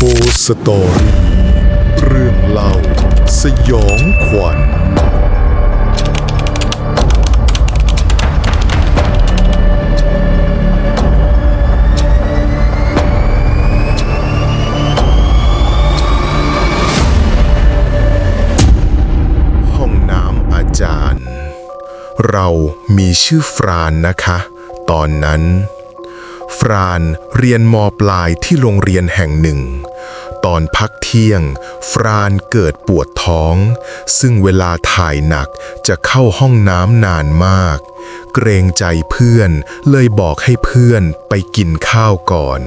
โกสตอรี่เรื่องเล่าสยองขวัญ ห้องน้ำอาจารย์ เรามีชื่อฟรานนะคะ ตอนนั้น ฟรานเรียนมปลายที่โรงเรียนแห่งหนึ่ง ตอนพักเที่ยง ฟรานเกิดปวดท้อง ซึ่งเวลาถ่ายหนักจะเข้าห้องน้ำนานมาก เกรงใจเพื่อนเลยบอกให้เพื่อนไปกินข้าวก่อน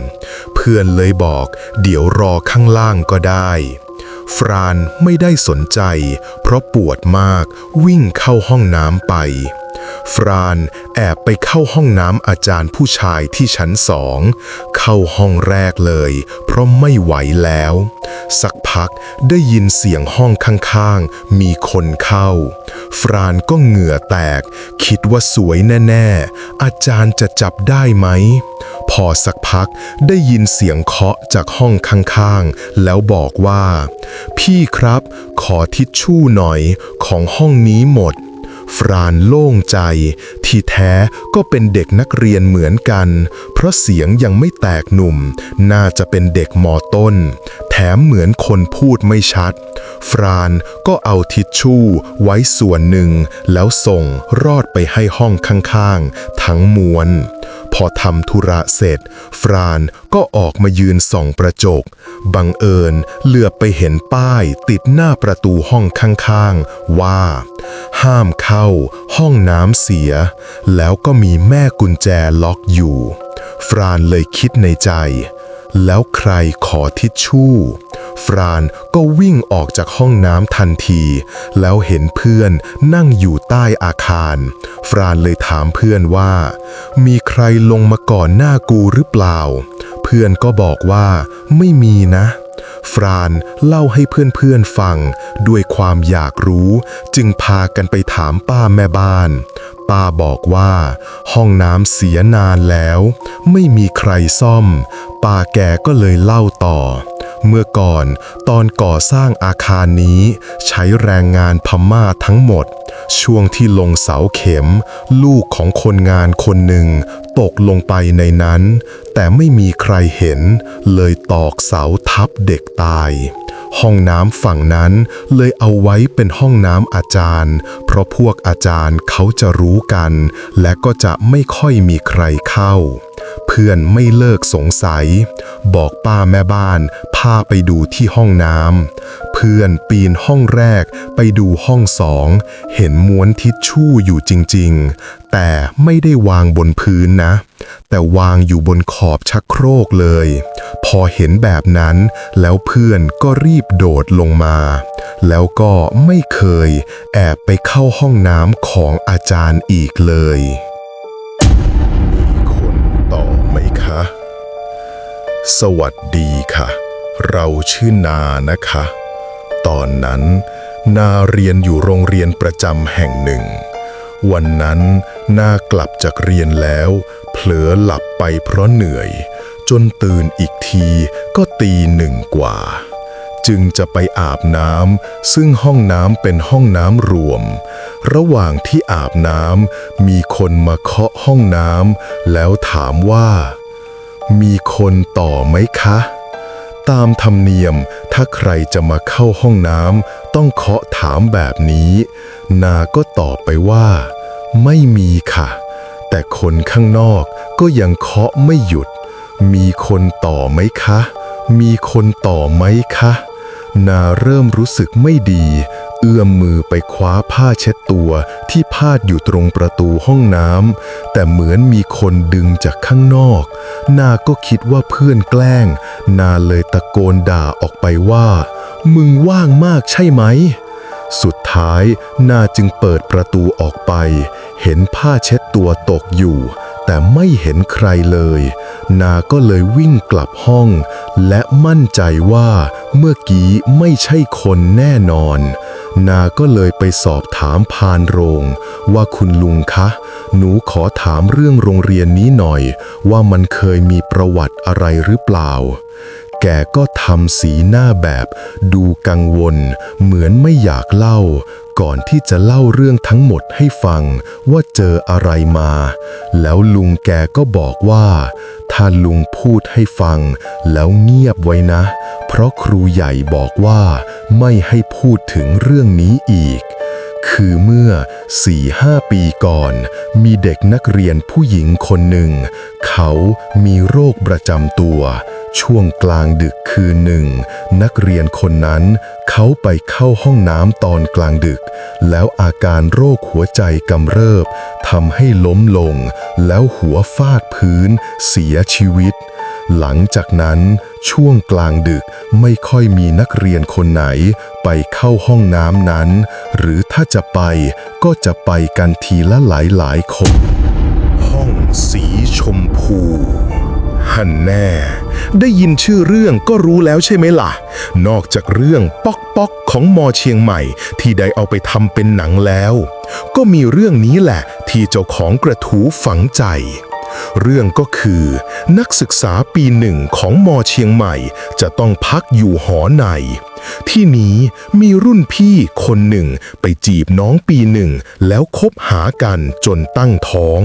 เพื่อนเลยบอกเดี๋ยวรอข้างล่างก็ได้ฟรานไม่ได้สนใจ เพราะปวดมากวิ่งเข้าห้องน้ำไป ฟรานแอบไปเข้าห้องน้ำอาจารย์ผู้ชายที่ชั้นสอง เข้าห้องแรกเลย เพราะไม่ไหวแล้ว สักพักได้ยินเสียงห้องข้างๆ มีคนเข้า ฟรานก็เหงื่อแตก คิดว่าสวยแน่ๆ อาจารย์จะจับได้ไหม พอสักพักได้ยินเสียงเคาะจากห้องข้างๆ แล้วบอกว่า พี่ครับ ขอทิชชู่หน่อยของห้องนี้หมด ฟรานโล่งใจ ที่แท้ก็เป็นเด็กนักเรียนเหมือนกัน เพราะเสียงยังไม่แตกหนุ่ม น่าจะเป็นเด็กมอต้น แถมเหมือนคนพูดไม่ชัด ฟรานก็เอาทิชชู่ไว้ส่วนหนึ่ง แล้วส่งรอดไปให้ห้องข้างๆ ทั้งมวล อทำธุระเสร็จ ฟรานก็ออกมายืนส่องประจก บังเอิญเหลือบไปเห็นป้ายติดหน้าประตูห้องข้างๆ ว่า ห้ามเข้าห้องน้ำเสีย แล้วก็มีแม่กุญแจล็อกอยู่ ฟรานเลยคิดในใจ แล้วใครขอทิชชู่ ฟรานก็วิ่งออกจากห้องน้ำทันที แล้วเห็นเพื่อนนั่งอยู่ใต้อาคาร ฟรานเลยถามเพื่อนว่า มีใครลงมาก่อนหน้ากูหรือเปล่า เพื่อนก็บอกว่าไม่มีนะฟรานเล่าให้เพื่อนๆฟัง ด้วยความอยากรู้ จึงพากันไปถามป้าแม่บ้าน ป้าบอกว่า ห้องน้ำเสียนานแล้ว ไม่มีใครซ่อม ป้าแกก็เลยเล่าต่อ เมื่อก่อนตอนก่อสร้างอาคารนี้ใช้แรงงานพม่าทั้งหมด ช่วงที่ลงเสาเข็ม ลูกของคนงานคนหนึ่ง ตกลงไปในนั้น แต่ไม่มีใครเห็น เลยตอกเสาทับเด็กตาย ห้องน้ำฝั่งนั้นเลยเอาไว้เป็นห้องน้ำอาจารย์ เพราะพวกอาจารย์เขาจะรู้กัน และก็จะไม่ค่อยมีใครเข้า พื่อนไม่เลิกสงสัย บอกป้าแม่บ้านพาไปดูที่ห้องน้ำเพื่อนปีนห้องแรกไปดูห้องสอง เห็นม้วนทิชชู่อยู่จริง ๆ แต่ไม่ได้วางบนพื้นนะ แต่วางอยู่บนขอบชักโครกเลย พอเห็นแบบนั้น แล้วเพื่อนก็รีบโดดลงมา แล้วก็ไม่เคย แอบไปเข้าห้องน้ำของอาจารย์อีกเลย สวัสดีค่ะ เราชื่อนานะคะ ตอนนั้นนาเรียนอยู่โรงเรียนประจำแห่งหนึ่ง วันนั้นนากลับจากเรียนแล้ว เผลอหลับไปเพราะเหนื่อย จนตื่นอีกทีก็ตีหนึ่งกว่า จึงจะไปอาบน้ำซึ่งห้องน้ำเป็นห้องน้ำรวม ระหว่างที่อาบน้ำมีคนมาเคาะห้องน้ำแล้วถามว่า มีคนต่อไหมคะ ตามธรรมเนียมถ้าใครจะมาเข้าห้องน้ำต้องเคาะถามแบบนี้ นาก็ตอบไปว่า ไม่มีค่ะ แต่คนข้างนอกก็ยังเคาะไม่หยุด มีคนต่อไหมคะ มีคนต่อไหมคะ นาเริ่มรู้สึกไม่ดี เอื้อมมือไปคว้าผ้าเช็ดตัวที่พาดอยู่ตรงประตูห้องน้ำแต่เหมือนมีคนดึงจากข้างนอก นาก็คิดว่าเพื่อนแกล้ง นาเลยตะโกนด่าออกไปว่า มึงว่างมากใช่ไหม สุดท้ายนาจึงเปิดประตูออกไป เห็นผ้าเช็ดตัวตกอยู่ แต่ไม่เห็นใครเลย นาก็เลยวิ่งกลับห้อง และมั่นใจว่าเมื่อกี้ไม่ใช่คนแน่นอน นาก็เลยไปสอบถามพานโรง ว่าคุณลุงคะ หนูขอถามเรื่องโรงเรียนนี้หน่อย ว่ามันเคยมีประวัติอะไรหรือเปล่า แกก็ทำสีหน้าแบบ ดูกังวล เหมือนไม่อยากเล่า ก่อนที่จะเล่าเรื่องทั้งหมดให้ฟังว่าเจออะไรมา แล้วลุงแกก็บอกว่า ถ้าลุงพูดให้ฟัง แล้วเงียบไว้นะ เพราะครูใหญ่บอกว่า ไม่ให้พูดถึงเรื่องนี้อีก คือเมื่อ 4-5 ปีก่อน มีเด็กนักเรียนผู้หญิงคนหนึ่ง เขามีโรคประจำตัว ช่วงกลางดึกคืนหนึ่ง นักเรียนคนนั้น เขาไปเข้าห้องน้ำตอนกลางดึก แล้วอาการโรคหัวใจกำเริบทำให้ล้มลง แล้วหัวฟาดพื้น เสียชีวิต หลังจากนั้นช่วงกลางดึกไม่ค่อยมีนักเรียนคนไหนไปเข้าห้องน้ำนั้น หรือถ้าจะไปก็จะไปกันทีละหลายหลายคน ห้องสีชมพูฮันแน่ ได้ยินชื่อเรื่องก็รู้แล้วใช่ไหมล่ะ นอกจากเรื่องป๊อกป๊อกของมอเชียงใหม่ ที่ได้เอาไปทำเป็นหนังแล้ว ก็มีเรื่องนี้แหละที่เจ้าของกระทูฝังใจ เรื่องก็คือ นักศึกษาปีหนึ่งของมอเชียงใหม่ จะต้องพักอยู่หอใน ที่นี้มีรุ่นพี่คนหนึ่งไปจีบน้องปีหนึ่ง แล้วคบหากันจนตั้งท้อง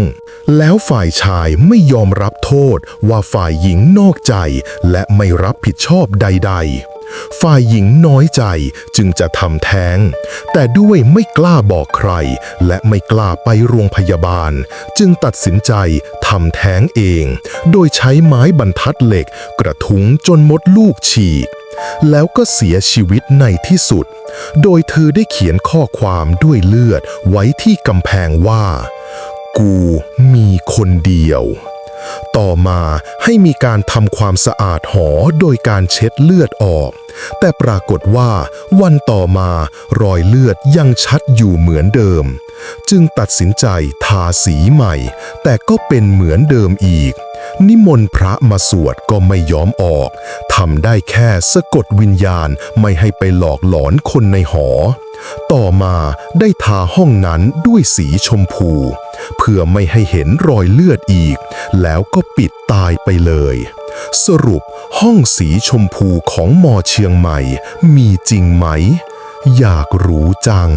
แล้วฝ่ายชายไม่ยอมรับโทษว่าฝ่ายหญิงนอกใจและไม่รับผิดชอบใด ๆ ฝ่ายหญิงน้อยใจจึงจะทำแท้ง แต่ด้วยไม่กล้าบอกใคร และไม่กล้าไปโรงพยาบาล จึงตัดสินใจทำแท้งเอง โดยใช้ไม้บรรทัดเหล็ก กระทุ้งจนมดลูกฉีก แล้วก็เสียชีวิตในที่สุด โดยเธอได้เขียนข้อความด้วยเลือดไว้ที่กำแพงว่า กูมีคนเดียว ต่อมาให้มีการทำความสะอาดหอโดยการเช็ดเลือดออก แต่ปรากฏว่าวันต่อมารอยเลือดยังชัดอยู่เหมือนเดิม จึงตัดสินใจทาสีใหม่ แต่ก็เป็นเหมือนเดิมอีก นิมนต์พระมาสวดก็ไม่ยอมออกทำได้แค่สะกดวิญญาณไม่ให้ไปหลอกหลอนคนในหอ ต่อมาได้ทาห้องนั้นด้วยสีชมพู เพื่อไม่ให้เห็นรอยเลือดอีก แล้วก็ปิดตายไปเลย สรุปห้องสีชมพูของมอเชียงใหม่ มีจริงไหม อยากรู้จัง